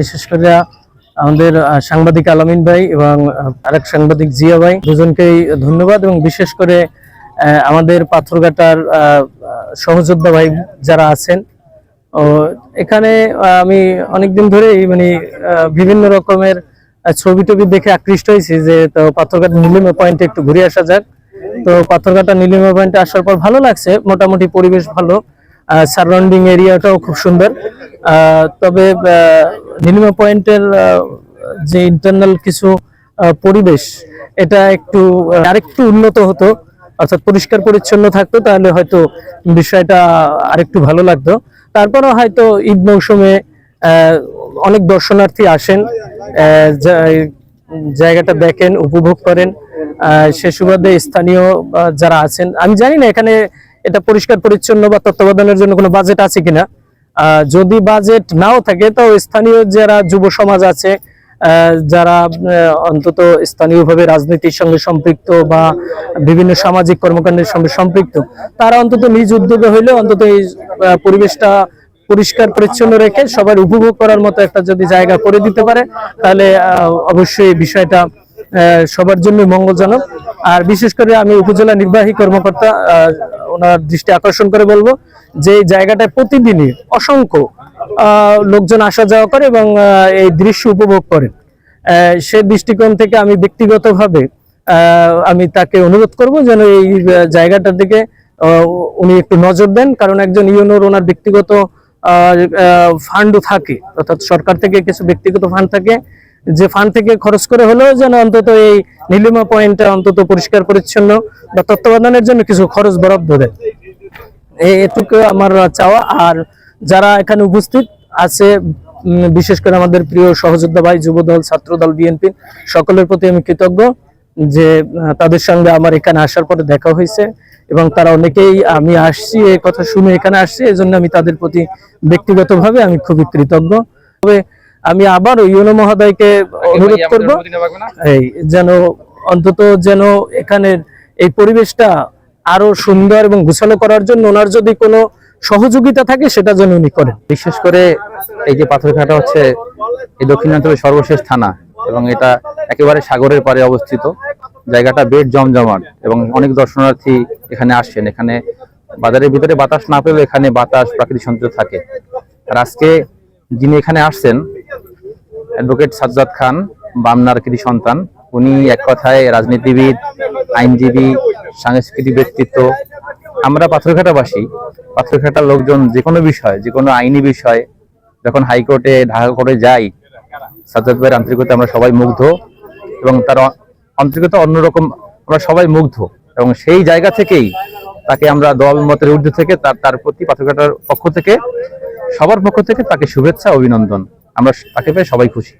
বিশেষ করে আমাদের সাংবাদিক আলামিন ভাই এবং আরেক সাংবাদিক জিয়া ভাই, দুজনকেই ধন্যবাদ এবং বিশেষ করে আমাদের পাথরঘাটার সহযোদ্ধা ভাই যারা আছেন, ও, এখানে আমি অনেকদিন ধরেই মানে বিভিন্ন রকমের ছবি টবি দেখে আকৃষ্ট হয়েছি যে, তো পাথরঘাটা নীলিমা পয়েন্টে একটু ঘুরে আসা যাক। তো পাথরঘাটা নীলিমা পয়েন্টে আসার পর ভালো লাগছে, মোটামুটি পরিবেশ ভালো। সারাউন্ডিং এরিয়াটাও খুব সুন্দর। তবে নীলিমা পয়েন্টের যে ইন্টারনাল কিছু পরিবেশ, এটা একটু আরেকটু উন্নত হতো, অর্থাৎ পরিষ্কার পরিচ্ছন্ন থাকতো, তাহলে হয়তো বিষয়টা আরেকটু ভালো লাগতো। তারপরেও হয়তো ঈদ মৌসুমে অনেক দর্শনার্থী আসেন জায়গাটা দেখেন, উপভোগ করেন। সে সুবাদে স্থানীয় যারা আছেন, আমি জানি না এখানে এটা পরিষ্কার, পরিচ্ছন্ন বা তত্ত্বাবধানের জন্য কোনো বাজেট আছে কিনা? যদি বাজেট নাও থাকে তো স্থানীয় যারা যুব সমাজ আছে যারা অন্তত স্থানীয়ভাবে রাজনীতির সঙ্গে সম্পৃক্ত বা বিভিন্ন সামাজিক কর্মকাণ্ডের সঙ্গে সম্পৃক্ত, তারা অন্তত নিজ উদ্যোগে হইলে অন্তত এই পরিবেশটা পরিষ্কার, পরিচ্ছন্ন রেখে সবার উপভোগ করার মতো একটা যদি জায়গা করে দিতে পারে, তাহলে অবশ্যই বিষয়টা সবার জন্য মঙ্গলজনক। আর বিশেষ করে আমি উপজেলা নির্বাহী কর্মকর্তা ওনার দৃষ্টি আকর্ষণ করে বলব যে জায়গাটায় প্রতিদিনই অসংখ্য লোকজন আসা যাওয়া করে এবং এই দৃশ্য উপভোগ করেন। সে দৃষ্টিকোণ থেকে আমি ব্যক্তিগতভাবে আমি তাকে অনুরোধ করব যেন এই জায়গাটার দিকে উনি একটু নজর দেন। কারণ একজন ইউনোর ওনার ব্যক্তিগত ফান্ডও থাকে। অর্থাৎ সরকার থেকে কিছু ব্যক্তিগত ফান্ড থাকে। যে ফান্ড থেকে খরচ করে হলেও যেন অন্তত এই নীলিমা পয়েন্টটা অন্তত পরিষ্কার পরিচ্ছন্ন বা তত্ত্বাবধানের জন্য কিছু খরচ বরাদ্দ দেয়। এটুকু আমার চাওয়া। আর যারা এখানে উপস্থিত আছে বিশেষ করে আমাদের প্রিয় সহযোদ্ধা ভাই, যুবদল, ছাত্রদল বিএনপি সকলের প্রতি আমি কৃতজ্ঞ যে তাদের সঙ্গে আমার এখানে আসার পরে দেখা হয়েছে এবং তারা অনেকেই আমি আসছি, এই কথা শুনে এখানে আসছি এই আমি তাদের প্রতি ব্যক্তিগতভাবে আমি খুবই কৃতজ্ঞ। তবে আমি আবার ইউনো মহোদয়কে অনুরোধ করব। এই যেন অন্তত যেন এখানের এই পরিবেশটা আরও সুন্দর এবং গুছালো করার জন্য ওনার যদি কোনো সহযোগিতা থাকে সেটা যেন উনি করেন। বিশেষ করে এই যে পাথরঘাটা হচ্ছে এই দক্ষিণাঞ্চলের সর্বশেষ থানা এবং এটা একেবারে সাগরের পাড়ে অবস্থিত। জায়গাটা বেড জমজমাট এবং অনেক দর্শনার্থী এখানে আসছেন। এখানে বাজারের ভিতরে বাতাস না পেলেও এখানে বাতাস প্রাকৃতিক সৌন্দর্য থাকে। আর আজকে যিনি এখানে আসছেন অ্যাডভোকেট সাজ্জাদ খান, বামনার কৃতি সন্তান। উনি এক কথায় রাজনীতিবিদ, আইনজীবী, সাংস্কৃতিক ব্যক্তিত্ব। আমরা পাথরঘাটাবাসী। পাথরঘাটার লোকজন যে কোনো বিষয় যে কোনো আইনি বিষয়, যখন হাইকোর্টে, ঢাকা কোর্টে যাই, সাজ্জাদ ভাইয়ের আন্তরিকতা আমরা সবাই মুগ্ধ এবং তার আন্তরিকতা অন্যরকম, আমরা সবাই মুগ্ধ এবং সেই জায়গা থেকেই তাকে আমরা দল মতের ঊর্ধ্বে থেকে তার তার প্রতি পাথরঘাটার পক্ষ থেকে, সবার পক্ষ থেকে তাকে শুভেচ্ছা, অভিনন্দন। আমরা তাকে পেয়ে সবাই খুশি।